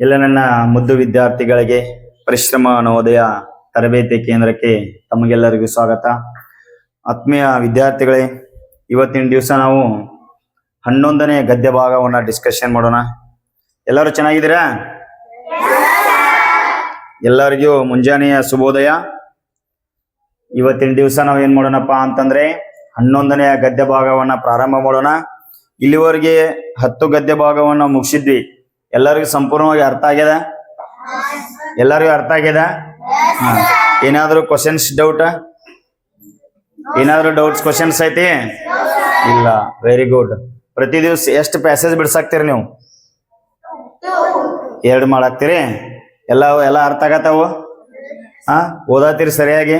ಎಲ್ಲ ನನ್ನ ಮುದ್ದು ವಿದ್ಯಾರ್ಥಿಗಳಿಗೆ ಪರಿಶ್ರಮ, ನವೋದಯ, ತರಬೇತಿ ಕೇಂದ್ರಕ್ಕೆ ತಮಗೆಲ್ಲರಿಗೂ ಸ್ವಾಗತ. ಆತ್ಮೀಯ ವಿದ್ಯಾರ್ಥಿಗಳೇ, ಇವತ್ತಿನ ದಿವಸ ನಾವು ಹನ್ನೊಂದನೇ ಗದ್ಯ ಭಾಗವನ್ನ ಡಿಸ್ಕಷನ್ ಮಾಡೋಣ. ಎಲ್ಲರೂ ಚೆನ್ನಾಗಿದ್ದೀರಾ? ಎಲ್ಲರಿಗೂ ಮುಂಜಾನೆಯ ಶುಭೋದಯ. ಇವತ್ತಿನ ದಿವಸ ನಾವು ಏನ್ ಮಾಡೋಣಪ್ಪ ಅಂತಂದ್ರೆ ಹನ್ನೊಂದನೆಯ ಗದ್ಯ ಭಾಗವನ್ನ ಪ್ರಾರಂಭ ಮಾಡೋಣ. ಇಲ್ಲಿವರೆಗೆ ಹತ್ತು ಗದ್ಯ ಭಾಗವನ್ನ ಮುಗಿಸಿದ್ವಿ. ಎಲ್ಲರಿಗೂ ಸಂಪೂರ್ಣವಾಗಿ ಅರ್ಥ ಆಗ್ಯದ ಎಲ್ಲರಿಗೂ ಅರ್ಥ ಆಗ್ಯದ ಏನಾದರೂ ಕ್ವಶನ್ಸ್ ಡೌಟ್ ಏನಾದರೂ ಡೌಟ್ಸ್ ಕ್ವಶನ್ಸ್ ಐತಿ? ಇಲ್ಲ. ವೆರಿ ಗುಡ್ ಪ್ರತಿ ದಿವಸ ಎಷ್ಟು ಪ್ಯಾಸೇಜ್ ಬಿಡ್ಸಾಕ್ತೀರಿ ನೀವು? ಎರಡು ಮಾಡಾಕ್ತೀರಿ? ಎಲ್ಲ ಎಲ್ಲ ಅರ್ಥ ಆಗತ್ತಾವು? ಹಾ? ಓದಾತೀರಿ ಸರಿಯಾಗಿ?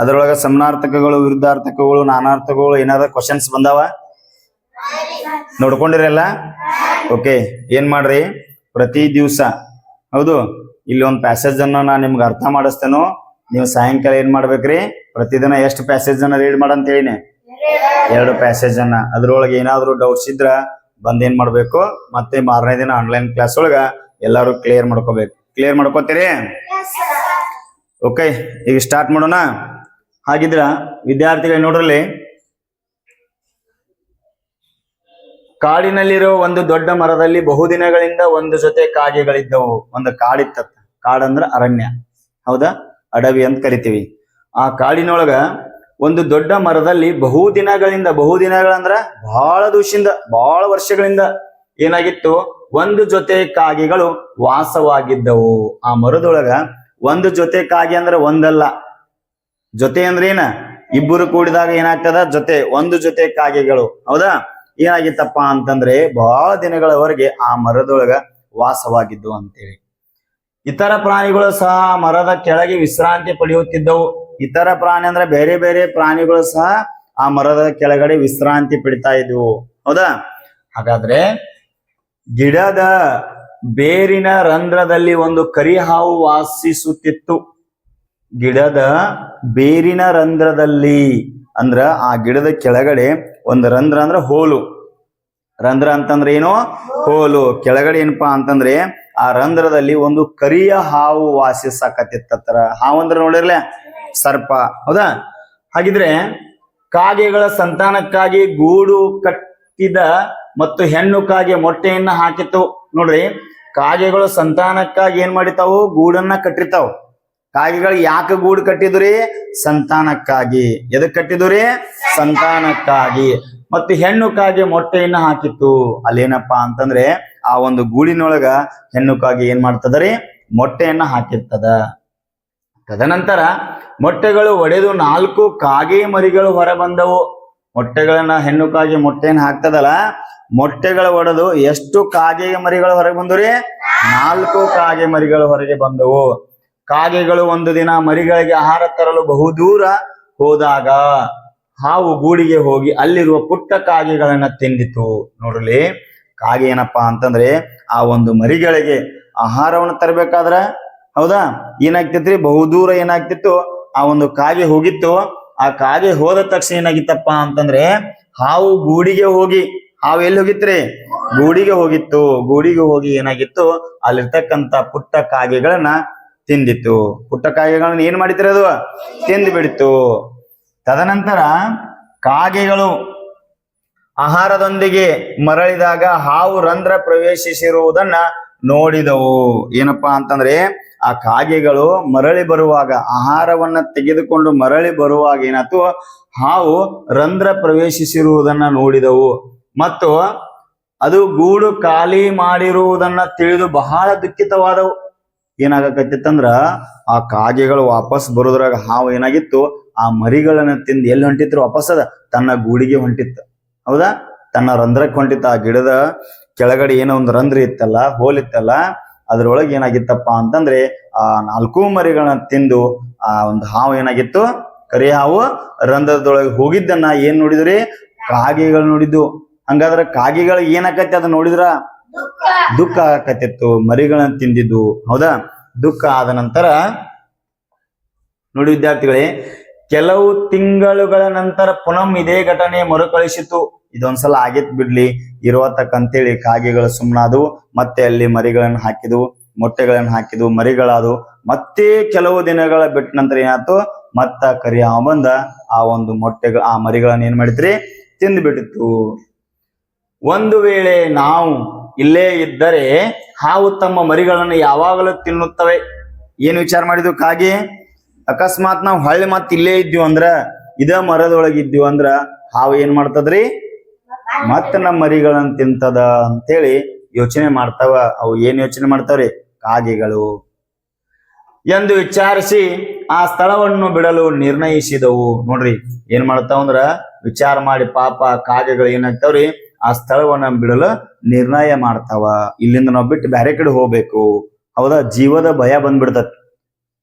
ಅದರೊಳಗೆ ಸಮನಾರ್ಥಕಗಳು, ವಿರುದ್ಧಾರ್ಥಕಗಳು, ನಾನಾರ್ಥಕಗಳು ಏನಾದ್ರು ಕ್ವಶನ್ಸ್ ಬಂದಾವ? ನೋಡ್ಕೊಂಡಿರಲ್ಲ? ಓಕೆ ಏನ್ ಮಾಡ್ರಿ? ಪ್ರತಿ ದಿವಸ. ಹೌದು ಇಲ್ಲಿ ಒಂದು ಪ್ಯಾಸೇಜ್ ಅನ್ನ ನಾನು ನಿಮ್ಗೆ ಅರ್ಥ ಮಾಡಿಸ್ತೇನೋ. ನೀವು ಸಾಯಂಕಾಲ ಏನ್ ಮಾಡ್ಬೇಕ್ರಿ? ಪ್ರತಿದಿನ ಎಷ್ಟು ಪ್ಯಾಸೇಜ್ ಅನ್ನ ರೀಡ್ ಮಾಡಂತ ಹೇಳಿನಿ ಎರಡು ಪ್ಯಾಸೇಜ್ ಅನ್ನ. ಅದ್ರೊಳಗೆ ಏನಾದ್ರು ಡೌಟ್ಸ್ ಇದ್ರ ಬಂದ್ ಏನ್ ಮಾಡ್ಬೇಕು? ಮತ್ತೆ ಮಾರನೇ ದಿನ ಆನ್ಲೈನ್ ಕ್ಲಾಸ್ ಒಳಗ ಎಲ್ಲಾರು ಕ್ಲಿಯರ್ ಮಾಡ್ಕೋಬೇಕು. ಕ್ಲಿಯರ್ ಮಾಡ್ಕೋತೀರಿ? ಓಕೆ ಈಗ ಸ್ಟಾರ್ಟ್ ಮಾಡೋಣ. ಹಾಗಿದ್ರ ವಿದ್ಯಾರ್ಥಿಗಳು ನೋಡ್ರಲ್ಲಿ ಕಾಡಿನಲ್ಲಿರೋ ಒಂದು ದೊಡ್ಡ ಮರದಲ್ಲಿ ಬಹುದಿನಗಳಿಂದ ಒಂದು ಜೊತೆ ಕಾಗೆಗಳಿದ್ದವು. ಒಂದು ಕಾಡಿತ್ತ ಕಾಡಂದ್ರ ಅರಣ್ಯ. ಹೌದಾ? ಅಡವಿ ಅಂತ ಕರಿತೀವಿ. ಆ ಕಾಡಿನೊಳಗ ಒಂದು ದೊಡ್ಡ ಮರದಲ್ಲಿ ಬಹುದಿನಗಳಿಂದ ಬಹುದಿನಗಳಂದ್ರ ಬಹಳ ದಿವಸದಿಂದ, ಬಹಳ ವರ್ಷಗಳಿಂದ ಏನಾಗಿತ್ತು? ಒಂದು ಜೊತೆ ಕಾಗೆಗಳು ವಾಸವಾಗಿದ್ದವು. ಆ ಮರದೊಳಗ ಒಂದು ಜೊತೆ ಕಾಗೆ ಅಂದ್ರೆ ಒಂದಲ್ಲ. ಜೊತೆ ಅಂದ್ರೆ ಏನ? ಇಬ್ಬರು ಕೂಡಿದಾಗ ಏನಾಗ್ತದ? ಜೊತೆ. ಒಂದು ಜೊತೆ ಕಾಗೆಗಳು. ಹೌದಾ? ಏನಾಗಿತ್ತಪ್ಪ ಅಂತಂದ್ರೆ ಬಹಳ ದಿನಗಳವರೆಗೆ ಆ ಮರದೊಳಗ ವಾಸವಾಗಿದ್ದು ಅಂತೇಳಿ. ಇತರ ಪ್ರಾಣಿಗಳು ಸಹ ಮರದ ಕೆಳಗೆ ವಿಶ್ರಾಂತಿ ಪಡೆಯುತ್ತಿದ್ದವು. ಇತರ ಪ್ರಾಣಿ ಅಂದ್ರೆ ಬೇರೆ ಬೇರೆ ಪ್ರಾಣಿಗಳು ಸಹ ಆ ಮರದ ಕೆಳಗಡೆ ವಿಶ್ರಾಂತಿ ಪಡಿತಾ ಇದ್ವು. ಹೌದಾ? ಹಾಗಾದ್ರೆ ಗಿಡದ ಬೇರಿನ ರಂಧ್ರದಲ್ಲಿ ಒಂದು ಕರಿ ಹಾವು ವಾಸಿಸುತ್ತಿತ್ತು. ಗಿಡದ ಬೇರಿನ ರಂಧ್ರದಲ್ಲಿ ಅಂದ್ರ ಆ ಗಿಡದ ಕೆಳಗಡೆ ಒಂದು ರಂಧ್ರ ಅಂದ್ರೆ ಹೋಲು. ರಂಧ್ರ ಅಂತಂದ್ರೆ ಏನು? ಹೋಲು. ಕೆಳಗಡೆ ಏನಪ್ಪಾ ಅಂತಂದ್ರೆ ಆ ರಂಧ್ರದಲ್ಲಿ ಒಂದು ಕರಿಯ ಹಾವು ವಾಸಿಸಕತ್ತಿತ್ತರ ಹಾವು ಅಂದ್ರೆ ನೋಡಿರ್ಲೆ, ಸರ್ಪ. ಹೌದಾ? ಹಾಗಿದ್ರೆ ಕಾಗೆಗಳ ಸಂತಾನಕ್ಕಾಗಿ ಗೂಡು ಕಟ್ಟಿದ ಮತ್ತು ಹೆಣ್ಣು ಕಾಗೆ ಮೊಟ್ಟೆಯನ್ನ ಹಾಕಿತ್ತು. ನೋಡ್ರಿ, ಕಾಗೆಗಳು ಸಂತಾನಕ್ಕಾಗಿ ಏನ್ ಮಾಡಿತಾವು ಗೂಡನ್ನ ಕಟ್ಟಿರ್ತಾವ್. ಕಾಗೆಗಳು ಯಾಕೆ ಗೂಡು ಕಟ್ಟಿದ್ರಿ ಸಂತಾನಕ್ಕಾಗಿ. ಎದಕ್ ಕಟ್ಟಿದ್ರಿ ಸಂತಾನಕ್ಕಾಗಿ. ಮತ್ತು ಹೆಣ್ಣು ಕಾಗೆ ಮೊಟ್ಟೆಯನ್ನ ಹಾಕಿತ್ತು. ಅಲ್ಲೇನಪ್ಪಾ ಅಂತಂದ್ರೆ ಆ ಒಂದು ಗೂಡಿನೊಳಗ ಹೆಣ್ಣು ಕಾಗೆ ಏನ್ ಮಾಡ್ತದರಿ? ಮೊಟ್ಟೆಯನ್ನ ಹಾಕಿರ್ತದ. ತದನಂತರ ಮೊಟ್ಟೆಗಳು ಒಡೆದು ನಾಲ್ಕು ಕಾಗೆ ಮರಿಗಳು ಹೊರ ಬಂದವು ಮೊಟ್ಟೆಗಳನ್ನ ಹೆಣ್ಣು ಕಾಗೆ ಮೊಟ್ಟೆಯನ್ನ ಹಾಕ್ತದಲ್ಲ, ಮೊಟ್ಟೆಗಳು ಒಡೆದು ಎಷ್ಟು ಕಾಗೆ ಮರಿಗಳು ಹೊರಗೆ ಬಂದವ್ರಿ ನಾಲ್ಕು ಕಾಗೆ ಮರಿಗಳು ಹೊರಗೆ ಬಂದವು. ಕಾಗೆಗಳು ಒಂದು ದಿನ ಮರಿಗಳಿಗೆ ಆಹಾರ ತರಲು ಬಹುದೂರ ಹೋದಾಗ ಹಾವು ಗೂಡಿಗೆ ಹೋಗಿ ಅಲ್ಲಿರುವ ಪುಟ್ಟ ಕಾಗೆಗಳನ್ನ ತಿಂದಿತು. ನೋಡ್ರಿ ಕಾಗೆ ಏನಪ್ಪಾ ಅಂತಂದ್ರೆ ಆ ಒಂದು ಮರಿಗಳಿಗೆ ಆಹಾರವನ್ನು ತರಬೇಕಾದ್ರ, ಹೌದಾ? ಏನಾಗ್ತಿತ್ರಿ? ಬಹುದೂರ ಏನಾಗ್ತಿತ್ತು? ಆ ಒಂದು ಕಾಗೆ ಹೋಗಿತ್ತು. ಆ ಕಾಗೆ ಹೋದ ತಕ್ಷಣ ಏನಾಗಿತ್ತಪ್ಪ ಅಂತಂದ್ರೆ ಹಾವು ಗೂಡಿಗೆ ಹೋಗಿ, ಹಾವು ಎಲ್ಲಿ ಹೋಗಿತ್ರಿ? ಗೂಡಿಗೆ ಹೋಗಿತ್ತು. ಗೂಡಿಗೆ ಹೋಗಿ ಏನಾಗಿತ್ತು? ಅಲ್ಲಿರ್ತಕ್ಕಂತ ಪುಟ್ಟ ಕಾಗೆಗಳನ್ನ ತಿಂದಿತ್ತು. ಪುಟ್ಟ ಕಾಗೆಗಳನ್ನು ಏನ್ ಮಾಡಿದ್ರೆ ಅದು? ತಿಂದು ಬಿಡ್ತು ತದನಂತರ ಕಾಗೆಗಳು ಆಹಾರದೊಂದಿಗೆ ಮರಳಿದಾಗ ಹಾವು ರಂಧ್ರ ಪ್ರವೇಶಿಸಿರುವುದನ್ನ ನೋಡಿದವು. ಏನಪ್ಪಾ ಅಂತಂದ್ರೆ ಆ ಕಾಗೆಗಳು ಮರಳಿ ಬರುವಾಗ, ಆಹಾರವನ್ನ ತೆಗೆದುಕೊಂಡು ಮರಳಿ ಬರುವಾಗ ಏನಾಯ್ತು? ಹಾವು ರಂಧ್ರ ಪ್ರವೇಶಿಸಿರುವುದನ್ನ ನೋಡಿದವು. ಮತ್ತು ಅದು ಗೂಡು ಖಾಲಿ ಮಾಡಿರುವುದನ್ನ ತಿಳಿದು ಬಹಳ ದುಃಖಿತವಾದವು. ಏನಾಗಕತ್ತಿತ್ತಂದ್ರ ಆ ಕಾಗೆಗಳು ವಾಪಸ್ ಬರೋದ್ರಾಗ ಹಾವು ಏನಾಗಿತ್ತು, ಆ ಮರಿಗಳನ್ನ ತಿಂದು ಎಲ್ಲಿ ಹೊಂಟಿತ್ತು ವಾಪಸ್ ಅದ? ತನ್ನ ಗೂಡಿಗೆ ಹೊಂಟಿತ್ತು. ಹೌದಾ? ತನ್ನ ರಂಧ್ರಕ್ಕೆ ಹೊಂಟಿತ್ತು. ಆ ಗಿಡದ ಕೆಳಗಡೆ ಏನೋ ಒಂದು ರಂಧ್ರ ಇತ್ತಲ್ಲ, ಹೋಲ್ ಇತ್ತಲ್ಲ, ಅದ್ರೊಳಗೆ ಏನಾಗಿತ್ತಪ್ಪ ಅಂತಂದ್ರೆ ಆ ನಾಲ್ಕು ಮರಿಗಳನ್ನ ತಿಂದು ಆ ಒಂದು ಹಾವು ಏನಾಗಿತ್ತು? ಕರಿ ಹಾವು ರಂಧ್ರದೊಳಗೆ ಹೋಗಿದ್ದನ್ನ ಏನ್ ನೋಡಿದ್ರಿ? ಕಾಗೆಗಳು ನೋಡಿದ್ದು. ಹಂಗಾದ್ರೆ ಕಾಗೆಗಳು ಏನಾಕತಿ ಅದನ್ನ ನೋಡಿದ್ರ? ದುಃಖ. ಆಕತಿತ್ತು, ಮರಿಗಳನ್ನ ತಿಂದಿದ್ದು, ಹೌದಾ? ದುಃಖ ಆದ ನಂತರ, ನೋಡಿ ವಿದ್ಯಾರ್ಥಿಗಳೇ, ಕೆಲವು ತಿಂಗಳುಗಳ ನಂತರ ಪುನಃ ಇದೇ ಘಟನೆ ಮರುಕಳಿಸಿತು. ಇದೊಂದ್ಸಲ ಆಗಿತ್ ಬಿಡ್ಲಿ. ಇರುವತ್ತಕ್ಕಂತೇಳಿ ಕಾಗೆಗಳು ಸುಮ್ಮನಾದವು ಮತ್ತೆ ಅಲ್ಲಿ ಮರಿಗಳನ್ನು ಹಾಕಿದವು, ಮೊಟ್ಟೆಗಳನ್ನು ಹಾಕಿದವು, ಮರಿಗಳಾದವು. ಮತ್ತೆ ಕೆಲವು ದಿನಗಳ ಬಿಟ್ಟ ನಂತರ ಏನಾಯ್ತು? ಮತ್ತ ಕರಿ ಬಂದ, ಆ ಒಂದು ಮೊಟ್ಟೆಗಳು, ಆ ಮರಿಗಳನ್ನ ಏನ್ ಮಾಡಿದ್ರಿ? ತಿಂದು ಬಿಟ್ಟಿತ್ತು ಒಂದು ವೇಳೆ ನಾವು ಇಲ್ಲೇ ಇದ್ದರೆ ಹಾವು ತಮ್ಮ ಮರಿಗಳನ್ನು ಯಾವಾಗಲೂ ತಿನ್ನುತ್ತವೆ. ಏನ್ ವಿಚಾರ ಮಾಡಿದ್ವು ಕಾಗೆ? ಅಕಸ್ಮಾತ್ ನಾವು ಹೊಳ್ಳಿ ಮತ್ತೆ ಇಲ್ಲೇ ಇದ್ವಿ ಅಂದ್ರ, ಇದ ಮರದೊಳಗೆ ಇದ್ವಿ ಅಂದ್ರ, ಹಾವು ಏನ್ ಮಾಡ್ತದ್ರಿ? ಮತ್ತ ನಮ್ಮ ಮರಿಗಳನ್ನ ತಿಂತದ ಅಂತೇಳಿ ಯೋಚನೆ ಮಾಡ್ತಾವ. ಅವು ಏನ್ ಯೋಚನೆ ಮಾಡ್ತಾವ್ರಿ? ಕಾಗೆಗಳು. ಎಂದು ವಿಚಾರಿಸಿ ಆ ಸ್ಥಳವನ್ನು ಬಿಡಲು ನಿರ್ಣಯಿಸಿದವು. ನೋಡ್ರಿ, ಏನ್ ಮಾಡ್ತಾವಂದ್ರ ವಿಚಾರ ಮಾಡಿ ಪಾಪ ಕಾಗೆಗಳು ಏನಾಗ್ತಾವ್ರಿ ಆ ಸ್ಥಳವನ್ನ ಬಿಡಲು ನಿರ್ಣಯ ಮಾಡ್ತಾವ. ಇಲ್ಲಿಂದ ನಾವು ಬಿಟ್ಟು ಬೇರೆ ಕಡೆ ಹೋಗ್ಬೇಕು. ಹೌದಾ? ಜೀವದ ಭಯ ಬಂದ್ಬಿಡ್ತತ್.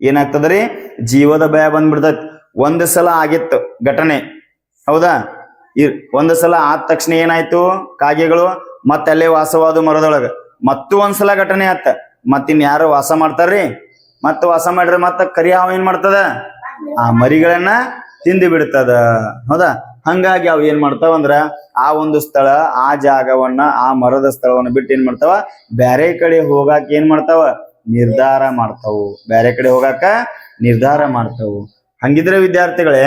ಏನಾಗ್ತದ್ರಿ? ಜೀವದ ಭಯ ಬಂದ್ಬಿಡ್ತತ್. ಒಂದ್ ಸಲ ಆಗಿತ್ತು ಘಟನೆ. ಹೌದಾ? ಇ- ಒಂದ್ ಸಲ ಆದ ತಕ್ಷಣ ಏನಾಯ್ತು ಕಾಗೆಗಳು? ಮತ್ತೆ ಅಲ್ಲೇ ವಾಸವಾದ ಮರದೊಳಗ. ಮತ್ತೂ ಒಂದ್ಸಲ ಘಟನೆ ಆತ. ಮತ್ತಿನ್ ಯಾರು ವಾಸ ಮಾಡ್ತಾರ್ರಿ? ಮತ್ತ ವಾಸ ಮಾಡ್ರಿ ಮತ್ತ ಕರಿ ಹಾವು ಏನ್ ಮಾಡ್ತದ? ಆ ಮರಿಗಳನ್ನ ತಿಂದು ಬಿಡ್ತದ. ಹೌದಾ? ಹಂಗಾಗಿ ಅವು ಏನ್ ಮಾಡ್ತಾವ ಅಂದ್ರ ಆ ಒಂದು ಸ್ಥಳ, ಆ ಜಾಗವನ್ನ, ಆ ಮರದ ಸ್ಥಳವನ್ನ ಬಿಟ್ಟು ಏನ್ ಮಾಡ್ತಾವ? ಬ್ಯಾರೆ ಕಡೆ ಹೋಗಾಕ ಏನ್ ಮಾಡ್ತಾವ? ನಿರ್ಧಾರ ಮಾಡ್ತಾವು. ಬ್ಯಾರೆ ಕಡೆ ಹೋಗಾಕ ನಿರ್ಧಾರ ಮಾಡ್ತಾವು. ಹಂಗಿದ್ರೆ ವಿದ್ಯಾರ್ಥಿಗಳೇ,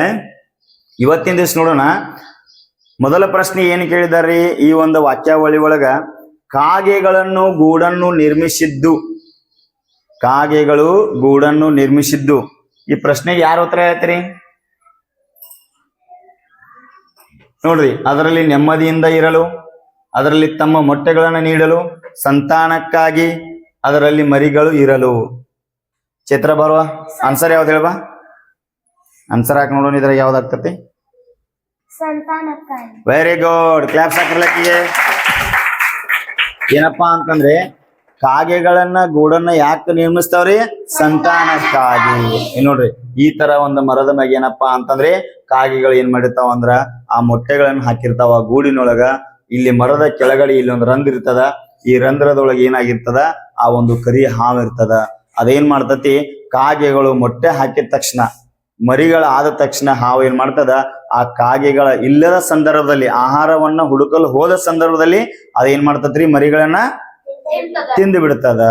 ಇವತ್ತಿನ ದಿವಸ ನೋಡೋಣ. ಮೊದಲ ಪ್ರಶ್ನೆ ಏನ್ ಕೇಳಿದಾರ್ರಿ? ಈ ಒಂದು ವಾಕ್ಯಾವಳಿ ಒಳಗ, ಕಾಗೆಗಳನ್ನು ಗೂಡನ್ನು ನಿರ್ಮಿಸಿದ್ದು. ಕಾಗೆಗಳು ಗೂಡನ್ನು ನಿರ್ಮಿಸಿದ್ದು. ಈ ಪ್ರಶ್ನೆಗೆ ಯಾರು ಉತ್ತರ ಹೇಳ್ತೀರಿ? ನೋಡ್ರಿ ಅದರಲ್ಲಿ ನೆಮ್ಮದಿಯಿಂದ ಇರಲು ಅದರಲ್ಲಿ ತಮ್ಮ ಮೊಟ್ಟೆಗಳನ್ನು ನೀಡಲು ಸಂತಾನಕ್ಕಾಗಿ ಅದರಲ್ಲಿ ಮರಿಗಳು ಇರಲು. ಚಿತ್ರ ಬರುವ ಆನ್ಸರ್ ಯಾವ್ದು ಹೇಳ್ಬಾ ಆನ್ಸರ್ ಹಾಕಿ ನೋಡೋಣ ಇದ್ರಾಗ ಯಾವ್ದಾಗ್ತತಿ ಸಂತಾನಕ್ಕಾಗಿ. ವೆರಿ ಗುಡ್ ಕ್ಲಾಪ್ಸ್ ಹಾಕಿರ್ಲಕ್ಕಿಗೆ ಏನಪ್ಪಾ ಅಂತಂದ್ರೆ ಕಾಗೆಗಳನ್ನ ಗೂಡನ್ನ ಯಾಕೆ ನಿರ್ಮಿಸ್ತಾವ್ರಿ? ಸಂತಾನಕ್ಕಾಗಿ. ನೋಡ್ರಿ, ಈ ತರ ಒಂದು ಮರದ ಮ್ಯಾಗ ಏನಪ್ಪಾ ಅಂತಂದ್ರೆ ಕಾಗೆಗಳು ಏನ್ ಮಾಡಿರ್ತಾವ ಅಂದ್ರ ಆ ಮೊಟ್ಟೆಗಳನ್ನ ಹಾಕಿರ್ತಾವ ಗೂಡಿನೊಳಗ ಇಲ್ಲಿ ಮರದ ಕೆಳಗಡೆ ಇಲ್ಲಿ ಒಂದು ರಂಧ್ರ ಇರ್ತದ, ಈ ರಂಧ್ರದೊಳಗೆ ಏನಾಗಿರ್ತದ, ಆ ಒಂದು ಕರಿ ಹಾವು ಇರ್ತದ. ಅದೇನ್ ಮಾಡ್ತತಿ? ಕಾಗೆಗಳು ಮೊಟ್ಟೆ ಹಾಕಿದ ತಕ್ಷಣ, ಮರಿಗಳ ಆದ ತಕ್ಷಣ ಹಾವು ಏನ್ ಮಾಡ್ತದ? ಆ ಕಾಗೆಗಳ ಇಲ್ಲದ ಸಂದರ್ಭದಲ್ಲಿ, ಆಹಾರವನ್ನ ಹುಡುಕಲು ಹೋದ ಸಂದರ್ಭದಲ್ಲಿ ಅದೇನ್ ಮಾಡ್ತತ್ರಿ? ಮರಿಗಳನ್ನ ತಿಂದು ಬಿಡ್ತದ.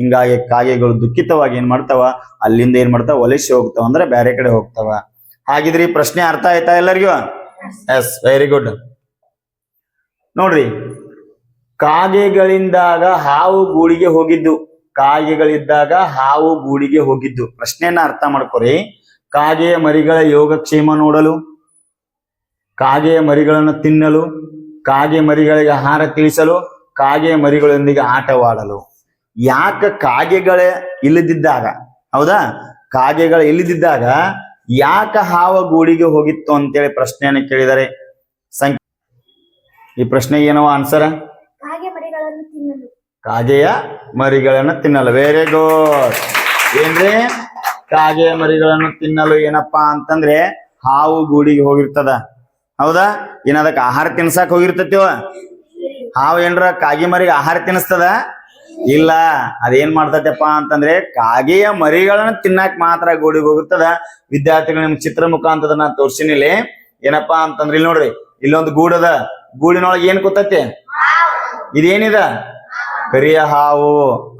ಹಿಂಗಾಗಿ ಕಾಗೆಗಳು ದುಃಖಿತವಾಗಿ ಏನ್ ಮಾಡ್ತಾವ? ಅಲ್ಲಿಂದ ಏನ್ ಮಾಡ್ತಾವ? ವಲಸೆ ಹೋಗ್ತಾವ ಅಂದ್ರೆ ಬೇರೆ ಕಡೆ ಹೋಗ್ತಾವ. ಹಾಗಿದ್ರಿ ಪ್ರಶ್ನೆ ಅರ್ಥ ಆಯ್ತಾ ಎಲ್ಲರಿಗೂ? ಎಸ್ ವೆರಿ ಗುಡ್ ನೋಡ್ರಿ, ಕಾಗೆಗಳಿಂದಾಗ ಹಾವು ಗೂಡಿಗೆ ಹೋಗಿದ್ದು. ಕಾಗೆಗಳಿದ್ದಾಗ ಹಾವು ಗೂಡಿಗೆ ಹೋಗಿದ್ದು. ಪ್ರಶ್ನೆಯನ್ನ ಅರ್ಥ ಮಾಡ್ಕೊರಿ. ಕಾಗೆಯ ಮರಿಗಳ ಯೋಗಕ್ಷೇಮ ನೋಡಲು, ಕಾಗೆಯ ಮರಿಗಳನ್ನು ತಿನ್ನಲು, ಕಾಗೆ ಮರಿಗಳಿಗೆ ಆಹಾರ ತಿಳಿಸಲು ಕಾಗೆಯ ಮರಿಗಳೊಂದಿಗೆ ಆಟವಾಡಲು. ಯಾಕ ಕಾಗೆಗಳೇ ಇಲ್ಲದಿದ್ದಾಗ? ಹೌದಾ? ಕಾಗೆಗಳ ಇಲ್ಲದಿದ್ದಾಗ ಯಾಕ ಹಾವ ಗೂಡಿಗೆ ಹೋಗಿತ್ತು ಅಂತೇಳಿ ಪ್ರಶ್ನೆಯನ್ನು ಕೇಳಿದರೆ ಸಂಖ್ಯೆ ಈ ಪ್ರಶ್ನೆ ಏನೋ ಆನ್ಸರ್ ಕಾಗೆ ಮರಿಗಳನ್ನು ತಿನ್ನಲು. ಕಾಗೆಯ ಮರಿಗಳನ್ನು ತಿನ್ನಲು. ವೆರಿ ಗುಡ್ ಏನ್ರಿ? ಕಾಗೆಯ ಮರಿಗಳನ್ನು ತಿನ್ನಲು ಏನಪ್ಪಾ ಅಂತಂದ್ರೆ ಹಾವು ಗೂಡಿಗೆ ಹೋಗಿರ್ತದ. ಹೌದಾ? ಏನದಕ್ಕೆ ಆಹಾರ ತಿನ್ಸಾಕ್ ಹೋಗಿರ್ತತಿವ ಹಾವು ಏನ್ರ ಕಾಗಿ ಮರಿಗೆ ಆಹಾರ ತಿನ್ನಿಸ್ತದ? ಇಲ್ಲ. ಅದೇನ್ ಮಾಡ್ತೈತಪ್ಪ ಅಂತಂದ್ರೆ ಕಾಗೆಯ ಮರಿಗಳನ್ನ ತಿನ್ನಾಕ್ ಮಾತ್ರ ಗೂಡಿಗೆ ಹೋಗಿರ್ತದ. ವಿದ್ಯಾರ್ಥಿಗಳು ನಿಮ್ ಚಿತ್ರ ಮುಖಾಂತರ ನಾ ತೋರ್ಸಿನಿ ಇಲ್ಲಿ. ಏನಪ್ಪಾ ಅಂತಂದ್ರೆ ಇಲ್ಲಿ ನೋಡ್ರಿ, ಇಲ್ಲೊಂದು ಗೂಡದ ಗೂಡಿನೊಳಗೆ ಏನ್ ಕೂತೈತಿ? ಇದೇನಿದ? ಕರಿಯ ಹಾವು.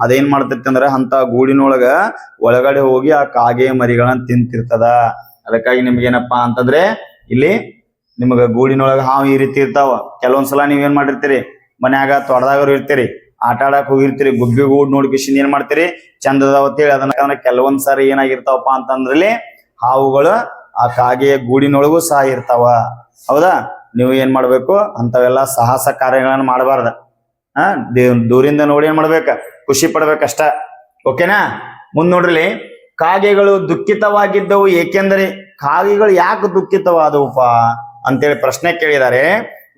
ಅದೇನ್ ಮಾಡ್ತೈತಿ ಅಂದ್ರ ಅಂತ ಗೂಡಿನೊಳಗ ಒಳಗಡೆ ಹೋಗಿ ಆ ಕಾಗೆ ಮರಿಗಳನ್ನ ತಿಂತಿರ್ತದ. ಅದಕ್ಕಾಗಿ ನಿಮ್ಗೆ ಏನಪ್ಪಾ ಅಂತಂದ್ರೆ ಇಲ್ಲಿ ನಿಮಗ ಗೂಡಿನೊಳಗ ಹಾವು ಈ ರೀತಿ ಇರ್ತಾವ. ಕೆಲವೊಂದ್ಸಲ ನೀವೇನ್ ಮಾಡಿರ್ತೀರಿ? ಮನ್ಯಾಗ ತೋಟದಾಗರು ಇರ್ತೀರಿ, ಆಟ ಆಡಕ್ ಹೋಗಿರ್ತೀರಿ, ಗುಬ್ಬಿ ಗೂಡ್ ನೋಡ್ಕಿಶಿಂದ ಏನ್ ಮಾಡ್ತೀರಿ ಚಂದ ಅದಾವ ಅಂತೇಳಿ ಅದನ್ನ ಕೆಲವೊಂದ್ ಸಾರಿ ಏನಾಗಿರ್ತಾವಪ್ಪ ಅಂತಂದ್ರಲ್ಲಿ ಹಾವುಗಳು ಆ ಕಾಗೆಯ ಗೂಡಿನೊಳಗೂ ಸಹ ಇರ್ತಾವ. ಹೌದಾ? ನೀವು ಏನ್ ಮಾಡ್ಬೇಕು? ಅಂತವೆಲ್ಲ ಸಾಹಸ ಕಾರ್ಯಗಳನ್ನ ಮಾಡಬಾರ್ದ. ಆ ದೂರಿಂದ ನೋಡಿ ಏನ್ ಮಾಡ್ಬೇಕ? ಖುಷಿ ಪಡ್ಬೇಕಷ್ಟ. ಓಕೆನಾ? ಮುಂದ್ ನೋಡ್ರಿ, ಕಾಗೆಗಳು ದುಃಖಿತವಾಗಿದ್ದವು ಏಕೆಂದರೆ ಕಾಗೆಗಳು ಯಾಕೆ ದುಃಖಿತವಾದವುಪ? ಅಂತೇಳಿ ಪ್ರಶ್ನೆ ಕೇಳಿದ್ದಾರೆ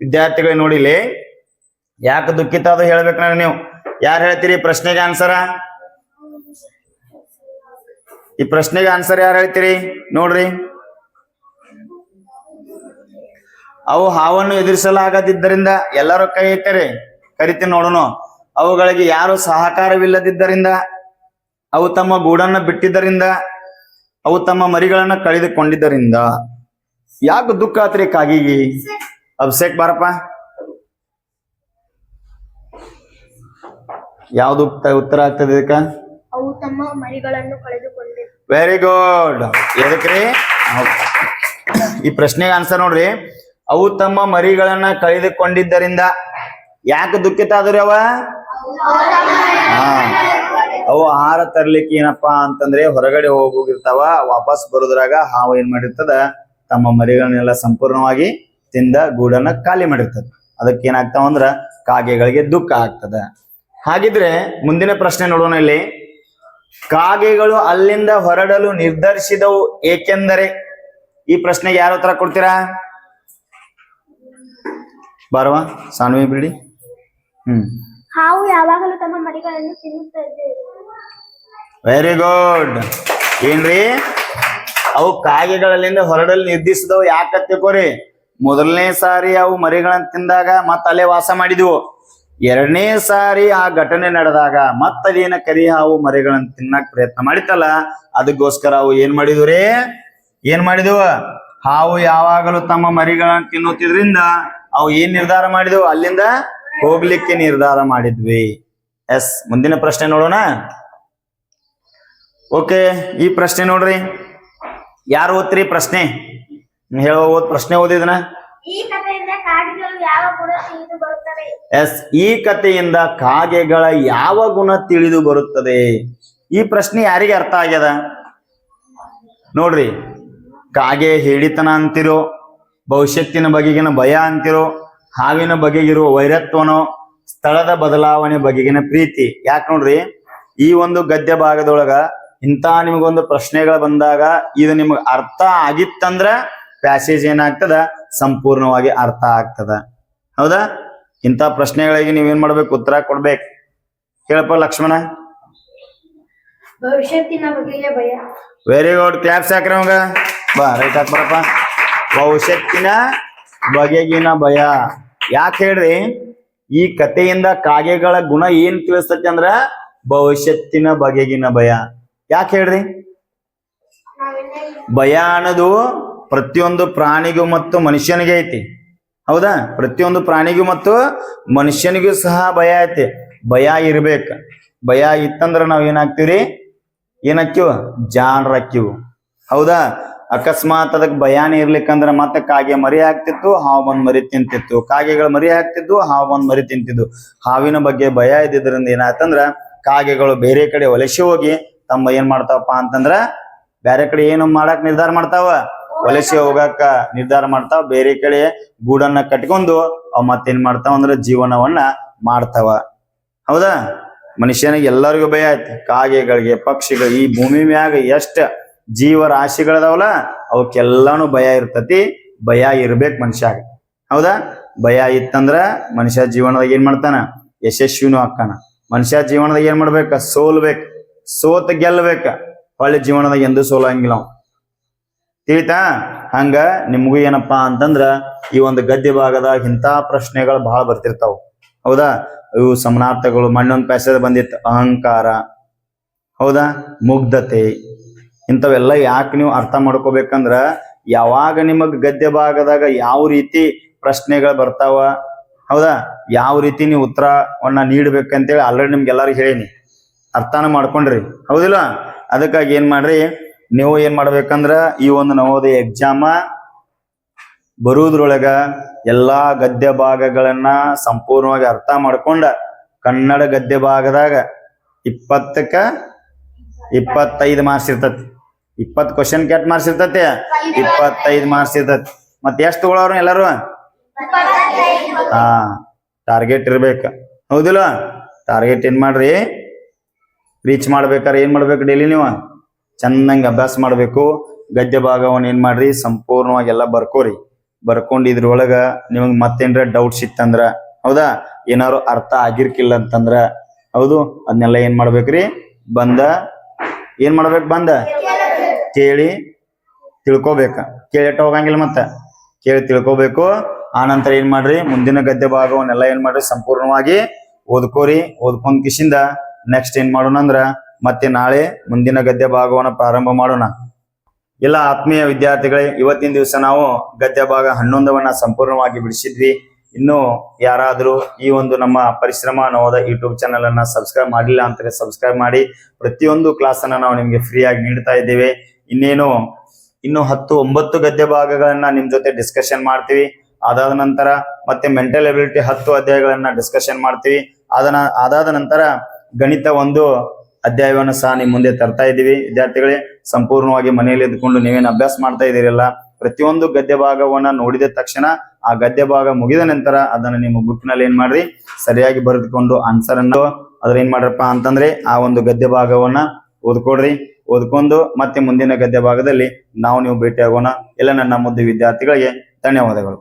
ವಿದ್ಯಾರ್ಥಿಗಳು ನೋಡಿಲಿ ಯಾಕೆ ದುಃಖಿತ ಅದು ಹೇಳ್ಬೇಕು ನನಗೆ ನೀವು. ಯಾರು ಹೇಳ್ತೀರಿ ಪ್ರಶ್ನೆಗೆ ಆನ್ಸರ ಈ ಪ್ರಶ್ನೆಗೆ ಆನ್ಸರ್ ಯಾರು ಹೇಳ್ತೀರಿ? ನೋಡ್ರಿ. ಅವು ಹಾವನ್ನು ಎದುರಿಸಲಾಗದಿದ್ದರಿಂದ ಎಲ್ಲರೂ ಕೈ ಇಟ್ಟರೆ ಕರಿತೀನಿ ನೋಡೋಣ ಅವುಗಳಿಗೆ ಯಾರು ಸಹಕಾರವಿಲ್ಲದಿದ್ದರಿಂದ, ಅವು ತಮ್ಮ ಗೂಡನ್ನು ಬಿಟ್ಟಿದ್ದರಿಂದ, ಅವು ತಮ್ಮ ಮರಿಗಳನ್ನು ಕಳೆದುಕೊಂಡಿದ್ದರಿಂದ. ಯಾಕೆ ದುಃಖ ಆತ್ರಿ ಕಾಗಿಗಿ? ಅಭಿಷೇಕ್ ಬಾರಪ್ಪ. ಯಾವ್ದು ಉತ್ತ- ಉತ್ತರ ಆಗ್ತದೆ ಇದಕ್ಕ? ಅವು ತಮ್ಮ ಮರಿಗಳನ್ನು ಕಳೆದುಕೊಂಡಿವೆ ವೆರಿ ಗುಡ್ ಎದಕ್ರಿ. ಈ ಪ್ರಶ್ನೆಗೆ ಆನ್ಸರ್ ನೋಡ್ರಿ. ಅವು ತಮ್ಮ ಮರಿಗಳನ್ನ ಕಳೆದುಕೊಂಡಿದ್ದರಿಂದ ಯಾಕೆ ದುಃಖಿತ ಆದ್ರಿ ಅವ? ಅವು ಆಹಾರ ತರ್ಲಿಕ್ಕೆ ಏನಪ್ಪಾ ಅಂತಂದ್ರೆ ಹೊರಗಡೆ ಹೋಗಿರ್ತಾವ ವಾಪಸ್ ಬರೋದ್ರಾಗ ಹಾವು ಏನ್ ಮಾಡಿರ್ತದ? ತಮ್ಮ ಮರಿಗಳನ್ನೆಲ್ಲ ಸಂಪೂರ್ಣವಾಗಿ ತಿಂದ ಗೂಡನ್ನ ಖಾಲಿ ಮಾಡಿರ್ತದ. ಅದಕ್ಕೆ ಏನಾಗ್ತಾವ ಅಂದ್ರ ಕಾಗೆಗಳಿಗೆ ದುಃಖ ಆಗ್ತದ. ಹಾಗಿದ್ರೆ ಮುಂದಿನ ಪ್ರಶ್ನೆ ನೋಡೋಣ ಇಲ್ಲಿ. ಕಾಗೆಗಳು ಅಲ್ಲಿಂದ ಹೊರಡಲು ನಿರ್ಧರಿಸಿದವು ಏಕೆಂದರೆ? ಈ ಪ್ರಶ್ನೆಗೆ ಯಾರ ಉತ್ತರ ಕೊಡ್ತೀರಾ? ಬಾರವಾ ಸಾನ್ವಿ ಬಿಡಿ. ಹ್ಮ್. ಹಾವು ಯಾವಾಗಲೂ ತಮ್ಮ ಮರಿಗಳನ್ನು ತಿನ್ನುತ್ತದೆ ವೆರಿ ಗುಡ್ ಏನ್ರಿ? ಅವು ಕಾಗೆಗಳಲ್ಲಿಂದ ಹೊರಡಲು ನಿರ್ಧರಿಸಿದವು ಯಾಕತ್ತೆ ಕೋರಿ? ಮೊದಲನೇ ಸಾರಿ ಅವು ಮರಿಗಳನ್ನ ತಿಂದಾಗ ಮತ್ತೆ ಅಲ್ಲೇ ವಾಸ ಮಾಡಿದ್ವು. ಎರಡನೇ ಸಾರಿ ಆ ಘಟನೆ ನಡೆದಾಗ ಮತ್ತದೇನ ಕರಿ ಹಾವು ಮರಿಗಳನ್ನ ತಿನ್ನಕ್ ಪ್ರಯತ್ನ ಮಾಡಿತಲ್ಲ ಅದಕ್ಕೋಸ್ಕರ ಅವು ಏನ್ ಮಾಡಿದ್ರಿ? ಏನ್ ಮಾಡಿದ್ವು? ಹಾವು ಯಾವಾಗಲೂ ತಮ್ಮ ಮರಿಗಳನ್ನ ತಿನ್ನುತ್ತಿದ್ರಿಂದ ಅವು ಏನ್ ನಿರ್ಧಾರ ಮಾಡಿದ್ವು? ಅಲ್ಲಿಂದ ಹೋಗ್ಲಿಕ್ಕೆ ನಿರ್ಧಾರ ಮಾಡಿದ್ವಿ. ಎಸ್, ಮುಂದಿನ ಪ್ರಶ್ನೆ ನೋಡೋಣ. ಓಕೆ, ಈ ಪ್ರಶ್ನೆ ನೋಡ್ರಿ. ಯಾರು ಓದ್ತೀರಿ ಪ್ರಶ್ನೆ? ಹೇಳೋ ಓದ್ ಪ್ರಶ್ನೆ ಓದಿದನ? ಎಸ್, ಈ ಕಥೆಯಿಂದ ಕಾಗೆಗಳ ಯಾವ ಗುಣ ತಿಳಿದು ಬರುತ್ತದೆ? ಈ ಪ್ರಶ್ನೆ ಯಾರಿಗೆ ಅರ್ಥ ಆಗ್ಯದ? ನೋಡ್ರಿ, ಕಾಗೆ ಹೇಳಿತನ ಅಂತಿರೋ ಭವಿಷ್ಯತ್ತಿನ ಬಗೆಗಿನ ಭಯ ಅಂತಿರೋ, ಹಾವಿನ ಬಗೆಗಿರುವ ವೈರತ್ವನೋ, ಸ್ಥಳದ ಬದಲಾವಣೆ ಬಗೆಗಿನ ಪ್ರೀತಿ. ಯಾಕೆ ನೋಡ್ರಿ, ಈ ಒಂದು ಗದ್ಯ ಭಾಗದೊಳಗ ಇಂಥ ನಿಮಗೊಂದು ಪ್ರಶ್ನೆಗಳು ಬಂದಾಗ ಇದು ನಿಮಗೆ ಅರ್ಥ ಆಗಿತ್ತಂದ್ರ ಪ್ಯಾಸೇಜ್ ಏನಾಗ್ತದ? ಸಂಪೂರ್ಣವಾಗಿ ಅರ್ಥ ಆಗ್ತದ. ಹೌದಾ? ಇಂಥ ಪ್ರಶ್ನೆಗಳಿಗೆ ನೀವೇನ್ ಮಾಡ್ಬೇಕು? ಉತ್ತರ ಕೊಡ್ಬೇಕು. ಹೇಳಪ್ಪ ಲಕ್ಷ್ಮಣ. ವೆರಿ ಗುಡ್ ಕ್ಲಾಪ್ಸ್ ಹಾಕ್ರಿ ಅವಂಗ. ಬಾ ರೈಟ್ ಹಾಕ್ಬಾರಪ್ಪ ಭವಿಷ್ಯತ್ತಿನ ಬಗೆಗಿನ ಭಯ. ಯಾಕೆ ಹೇಳ್ರಿ? ಈ ಕಥೆಯಿಂದ ಕಾಗೆಗಳ ಗುಣ ಏನ್ ತಿಳಿಸ್ತತಿ ಅಂದ್ರ ಭವಿಷ್ಯತ್ತಿನ ಬಗೆಗಿನ ಭಯ. ಯಾಕೆ ಹೇಳ್ರಿ? ಭಯ ಅನ್ನೋದು ಪ್ರತಿಯೊಂದು ಪ್ರಾಣಿಗೂ ಮತ್ತು ಮನುಷ್ಯನಿಗೆ ಐತಿ. ಹೌದಾ? ಪ್ರತಿಯೊಂದು ಪ್ರಾಣಿಗೂ ಮತ್ತು ಮನುಷ್ಯನಿಗೂ ಸಹ ಭಯ ಐತಿ. ಭಯ ಇರ್ಬೇಕ. ಭಯ ಇತ್ತಂದ್ರ ನಾವ್ ಏನಾಗ್ತೀವ್ರಿ? ಏನಾಕ್ತಿವ ಜಾಣರಾಕ್ಕಿವು. ಹೌದಾ? ಅಕಸ್ಮಾತ್ ಅದಕ್ಕೆ ಭಯಾನೇ ಇರ್ಲಿಕ್ಕಂದ್ರ ಮತ್ತೆ ಕಾಗೆ ಮರಿ ಹಾಕ್ತಿತ್ತು ಹಾವು ಬಂದ್ ಮರಿ ತಿಂತಿತ್ತು. ಕಾಗೆಗಳು ಮರಿ ಹಾಕ್ತಿದ್ವು ಹಾವು ಬಂದ್ ಮರಿ ತಿಂತಿದ್ವು. ಹಾವಿನ ಬಗ್ಗೆ ಭಯ ಇದ್ದಿದ್ರಿಂದ ಏನಾಯ್ತಂದ್ರ ಕಾಗೆಗಳು ಬೇರೆ ಕಡೆ ವಲಸೆ ಹೋಗಿ ತಮ್ಮ ಏನ್ ಮಾಡ್ತಾವಪ್ಪ ಅಂತಂದ್ರ ಬೇರೆ ಕಡೆ ಏನು ಮಾಡಕ್ ನಿರ್ಧಾರ ಮಾಡ್ತಾವ? ವಲಸೆ ಹೋಗಾಕ ನಿರ್ಧಾರ ಮಾಡ್ತಾವ, ಬೇರೆ ಕಡೆ ಗೂಡನ್ನ ಕಟ್ಕೊಂಡು ಅವ್ ಮತ್ತೇನ್ ಮಾಡ್ತಾವ ಅಂದ್ರ ಜೀವನವನ್ನ ಮಾಡ್ತಾವ. ಹೌದಾ? ಮನುಷ್ಯನಿಗೆ ಎಲ್ಲರಿಗೂ ಭಯ ಐತಿ ಕಾಗೆಗಳಿಗೆ ಪಕ್ಷಿಗಳು ಈ ಭೂಮಿ ಮ್ಯಾಗ ಎಷ್ಟ ಜೀವರಾಶಿಗಳದಾವಲ್ಲ, ಅವಕ್ಕೆಲ್ಲಾನು ಭಯ ಇರ್ತತಿ. ಭಯ ಇರ್ಬೇಕು ಮನುಷ್ಯಾಗ. ಹೌದಾ? ಭಯ ಇತ್ತಂದ್ರ ಮನುಷ್ಯ ಜೀವನದಾಗ ಏನ್ ಮಾಡ್ತಾನ? ಯಶಸ್ವಿನೂ ಹಾಕಾನ ಮನುಷ್ಯ ಜೀವನದಾಗ ಏನ್ ಮಾಡ್ಬೇಕ? ಸೋಲ್ಬೇಕ. ಸೋತ್ ಗೆಲ್ಬೇಕ. ಹೊಳ್ಳಿ ಜೀವನದಾಗ ಎಂದೂ ಸೋಲಂಗಿಲ್ಲ ಅವ ತಿಳಿತಾ? ಹಂಗ ನಿಮ್ಗೂ ಏನಪ್ಪಾ ಅಂತಂದ್ರ ಈ ಒಂದು ಗದ್ಯ ಭಾಗದಾಗ ಇಂಥ ಪ್ರಶ್ನೆಗಳು ಬಹಳ ಬರ್ತಿರ್ತಾವ. ಹೌದಾ? ಇವು ಸಮನಾರ್ಥಗಳು, ಮಣ್ಣೊಂದು ಪ್ಯಾಸೇಜ್ ಬಂದಿತ್ತು, ಅಹಂಕಾರ, ಹೌದಾ? ಮುಗ್ಧತೆ, ಇಂಥವೆಲ್ಲ ಯಾಕೆ ನೀವು ಅರ್ಥ ಮಾಡ್ಕೋಬೇಕಂದ್ರ ಯಾವಾಗ ನಿಮಗ್ ಗದ್ಯ ಭಾಗದಾಗ ಯಾವ ರೀತಿ ಪ್ರಶ್ನೆಗಳು ಬರ್ತಾವ, ಹೌದಾ? ಯಾವ ರೀತಿ ನೀವು ಉತ್ತರವನ್ನ ನೀಡ್ಬೇಕಂತೇಳಿ ಆಲ್ರೆಡಿ ನಿಮ್ಗೆ ಎಲ್ಲರಿಗೂ ಹೇಳೀನಿ. ಅರ್ಥನ ಮಾಡ್ಕೊಂಡ್ರಿ. ಹೌದಿಲ್ಲ ಅದಕ್ಕಾಗಿ ಏನ್ ಮಾಡ್ರಿ? ನೀವು ಏನ್ ಮಾಡ್ಬೇಕಂದ್ರ ಈ ಒಂದು ನವೋದಯ ಎಕ್ಸಾಮ ಬರುವುದ್ರೊಳಗ ಎಲ್ಲಾ ಗದ್ಯ ಭಾಗಗಳನ್ನ ಸಂಪೂರ್ಣವಾಗಿ ಅರ್ಥ ಮಾಡ್ಕೊಂಡ ಕನ್ನಡ ಗದ್ಯ ಭಾಗದಾಗ ಇಪ್ಪತ್ತಕ್ಕ ಇಪ್ಪತ್ತೈದು ಮಾರ್ಕ್ಸ್ ಇರ್ತತಿ. ಇಪ್ಪತ್ ಕ್ವಶನ್ ಕೆಟ್ ಮಾರ್ಕ್ಸ್ ಇರ್ತತಿ? ಇಪ್ಪತ್ತೈದು ಮಾರ್ಕ್ಸ್ ಇರ್ತತಿ. ಮತ್ತೆ ಎಷ್ಟು ತಗೊಳವ್ರು ಎಲ್ಲರೂ? ಹಾ ಟಾರ್ಗೆಟ್ ಇರ್ಬೇಕ. ಹೌದಿಲ್ಲ? ಟಾರ್ಗೆಟ್ ಏನ್ ಮಾಡ್ರಿ? ರೀಚ್ ಮಾಡ್ಬೇಕಾರೆ, ಏನ್ ಮಾಡ್ಬೇಕು ಡೈಲಿ ನೀವು? ಚಂದಂಗೆ ಅಭ್ಯಾಸ ಮಾಡಬೇಕು. ಗದ್ಯ ಭಾಗವನ್ನು ಏನ್ ಮಾಡ್ರಿ? ಸಂಪೂರ್ಣವಾಗಿ ಎಲ್ಲ ಬರ್ಕೋರಿ. ಬರ್ಕೊಂಡು ಇದ್ರೊಳಗ ನಿಮಗ್ ಮತ್ತೇನ್ರ ಡೌಟ್ಸ್ ಇತ್ತಂದ್ರ ಹೌದಾ? ಏನಾರು ಅರ್ಥ ಆಗಿರ್ಕಿಲ್ಲ ಅಂತಂದ್ರ, ಹೌದು? ಅದನ್ನೆಲ್ಲ ಏನ್ ಮಾಡ್ಬೇಕ್ರಿ? ಬಂದ, ಏನ್ ಮಾಡ್ಬೇಕು ಬಂದ? ಕೇಳಿ ತಿಳ್ಕೊಬೇಕ. ಕೇಳಿಟ್ಟ ಹೋಗಂಗಿಲ್ಲ ಮತ್ತ. ಕೇಳಿ ತಿಳ್ಕೊಬೇಕು. ಆನಂತರ ಏನ್ ಮಾಡ್ರಿ? ಮುಂದಿನ ಗದ್ಯ ಭಾಗವನ್ನೆಲ್ಲ ಏನ್ ಮಾಡ್ರಿ? ಸಂಪೂರ್ಣವಾಗಿ ಓದ್ಕೋರಿ. ಓದ್ಕೊಂಡ್ ಕಿಶಿಂದ ನೆಕ್ಸ್ಟ್ ಏನ್ ಮಾಡೋಣ ಅಂದ್ರ ಮತ್ತೆ ನಾಳೆ ಮುಂದಿನ ಗದ್ಯ ಭಾಗವನ್ನು ಪ್ರಾರಂಭ ಮಾಡೋಣ. ಎಲ್ಲ ಆತ್ಮೀಯ ವಿದ್ಯಾರ್ಥಿಗಳೇ, ಇವತ್ತಿನ ದಿವಸ ನಾವು ಗದ್ಯ ಭಾಗ ಹನ್ನೊಂದವನ್ನ ಸಂಪೂರ್ಣವಾಗಿ ಬಿಡಿಸಿದ್ವಿ. ಇನ್ನು ಯಾರಾದರೂ ಈ ಒಂದು ನಮ್ಮ ಪರಿಶ್ರಮ ಅನ್ನೋದ ಯೂಟ್ಯೂಬ್ ಚಾನಲ್ ಅನ್ನ ಸಬ್ಸ್ಕ್ರೈಬ್ ಮಾಡಿಲ್ಲ ಅಂತಾರೆ ಸಬ್ಸ್ಕ್ರೈಬ್ ಮಾಡಿ. ಪ್ರತಿಯೊಂದು ಕ್ಲಾಸ್ ಅನ್ನ ನಾವು ನಿಮ್ಗೆ ಫ್ರೀ ಆಗಿ ನೀಡ್ತಾ ಇದ್ದೇವೆ. ಇನ್ನೇನು, ಇನ್ನು ಹತ್ತು, ಒಂಬತ್ತು ಗದ್ಯ ಭಾಗಗಳನ್ನ ನಿಮ್ ಜೊತೆ ಡಿಸ್ಕಷನ್ ಮಾಡ್ತೀವಿ. ಅದಾದ ನಂತರ ಮತ್ತೆ ಮೆಂಟಲ್ ಎಬಿಲಿಟಿ ಹತ್ತು ಅಧ್ಯಾಯಗಳನ್ನ ಡಿಸ್ಕಷನ್ ಮಾಡ್ತೀವಿ. ಅದನ್ನ, ಅದಾದ ನಂತರ ಗಣಿತ ಒಂದು ಅಧ್ಯಾಯವನ್ನು ಸಹ ನಿಮ್ ಮುಂದೆ ತರ್ತಾ ಇದ್ದೀವಿ. ವಿದ್ಯಾರ್ಥಿಗಳೇ, ಸಂಪೂರ್ಣವಾಗಿ ಮನೆಯಲ್ಲಿ ಇದ್ಕೊಂಡು ನೀವೇನು ಅಭ್ಯಾಸ ಮಾಡ್ತಾ ಇದ್ದೀರಲ್ಲ? ಪ್ರತಿಯೊಂದು ಗದ್ಯ ಭಾಗವನ್ನ ನೋಡಿದ ತಕ್ಷಣ ಆ ಗದ್ಯ ಭಾಗ ಮುಗಿದ ನಂತರ ಅದನ್ನ ನಿಮ್ಮ ಬುಕ್ನಲ್ಲಿ ಏನ್ ಮಾಡ್ರಿ? ಸರಿಯಾಗಿ ಬರೆದುಕೊಂಡು ಆನ್ಸರ್ ಅನ್ನು ಅದ್ರ ಏನ್ ಮಾಡ್ರಪ್ಪ ಅಂತಂದ್ರೆ ಆ ಒಂದು ಗದ್ಯ ಭಾಗವನ್ನ ಓದ್ಕೊಡ್ರಿ. ಓದ್ಕೊಂಡು ಮತ್ತೆ ಮುಂದಿನ ಗದ್ಯ ಭಾಗದಲ್ಲಿ ನಾವು ನೀವು ಭೇಟಿ ಆಗೋಣ ಎಲ್ಲ ನನ್ನ ಮುದ್ದು ವಿದ್ಯಾರ್ಥಿಗಳಿಗೆ ಧನ್ಯವಾದಗಳು.